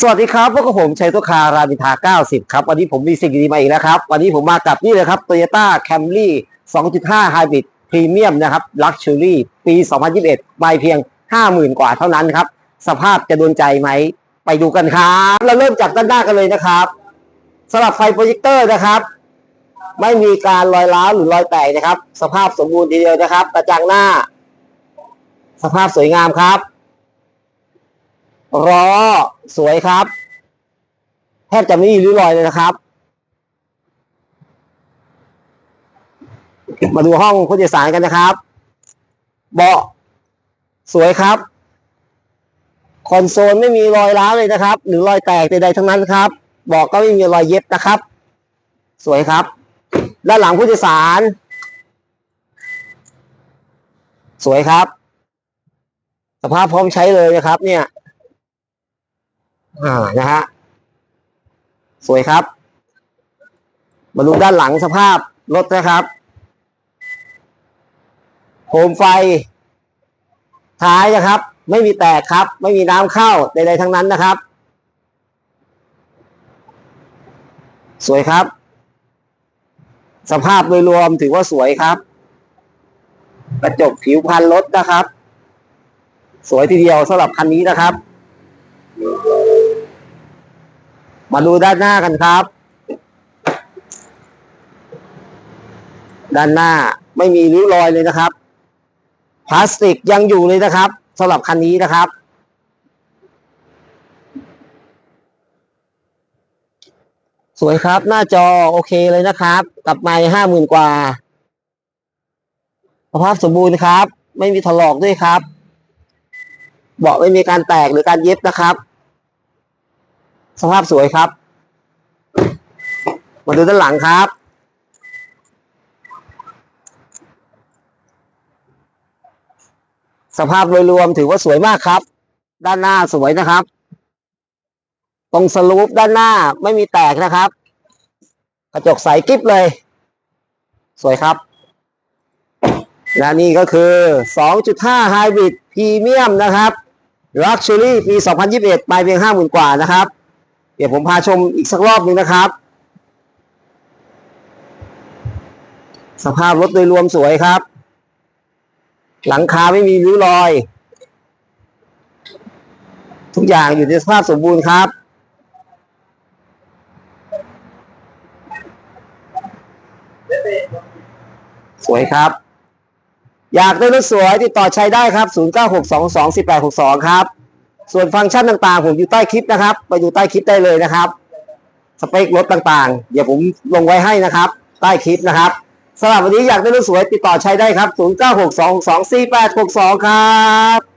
สวัสดีครับพวกผมชัยตุคารามิทา 90 ครับ วันนี้ผมมีสิ่งดีมาอีกแล้วครับ วันนี้ผมมากับนี่เลยครับ Toyota Camry 2.5 Hybrid Premium นะครับ Luxury ปี 2021ไม่เพียง 50,000 กว่าเท่านั้นครับ สภาพจะโดนใจไหม ไปดูกันครับ เราเริ่มจากด้านหน้ากันเลยนะครับสำหรับไฟโปรเจคเตอร์นะครับ ไม่มีการรอยร้าวหรือรอยแตกนะครับ สภาพสมบูรณ์ทีเดียวนะครับกระจังหน้า สภาพสวยงามครับ ล้อสวยครับ แทบจะไม่มีริ้วรอยเลยนะครับ มาดูห้องผู้โดยสารกันนะครับ เบาะสวยครับ คอนโซลไม่มีรอยร้าวเลยนะครับ หรือรอยแตกใดๆทั้งนั้นครับเบาะก็ไม่มีรอยเย็บนะครับ สวยครับ ด้านหลังผู้โดยสาร สวยครับ สภาพพร้อมใช้เลยนะครับ เนี่ย อ่านะฮะสวยครับ มาดูด้านหลังสภาพรถนะครับโคมไฟ ท้ายนะครับ ไม่มีแตกครับ ไม่มีน้ำเข้าใดๆทั้งนั้นนะครับ สวยครับ สภาพโดยรวมถือว่าสวยครับ กระจกผิวพันรถนะครับ สวยทีเดียวสำหรับคันนี้นะครับ มาดูด้านหน้ากันครับ ด้านหน้าไม่มีริ้วรอยเลยนะครับ พลาสติกยังอยู่เลยนะครับสำหรับคันนี้นะครับ สวยครับหน้าจอโอเคเลยนะครับกลับมาห้าหมื่นกว่าสภาพสมบูรณ์ครับ ไม่มีถลอกด้วยครับ เบาะไม่มีการแตกหรือการเย็บนะครับ สภาพสวยครับ มาดูด้านหลังครับ สภาพโดยรวมถือว่าสวยมากครับ ด้านหน้าสวยนะครับ ตรงสลูปด้านหน้าไม่มีแตกนะครับ กระจกใสกิ๊บเลย สวยครับ และนี่ก็คือ 2.5 Hybrid Premium นะครับ Luxury ปี 2021 ไปเพียง 50,000 กว่านะครับ ดี๋ยวผมพาชมอีกสักรอบหนึ่งนะครับ สภาพรถโดยรวมสวยครับ หลังคาไม่มีริ้วรอย ทุกอย่างอยู่ในสภาพสมบูรณ์ครับสวยครับ อยากได้รถสวยติดต่อชัยได้ครับ 0962211862 ครับ ส่วนฟังก์ชันต่างๆ ผมอยู่ใต้คลิปนะครับ ไปอยู่ใต้คลิปได้เลยนะครับ สเปครถต่างๆ เดี๋ยวผมลงไว้ให้นะครับ ใต้คลิปนะครับสำหรับวันนี้อยากได้รถสวยติดต่อชัยได้ครับ 0962241862 ครับ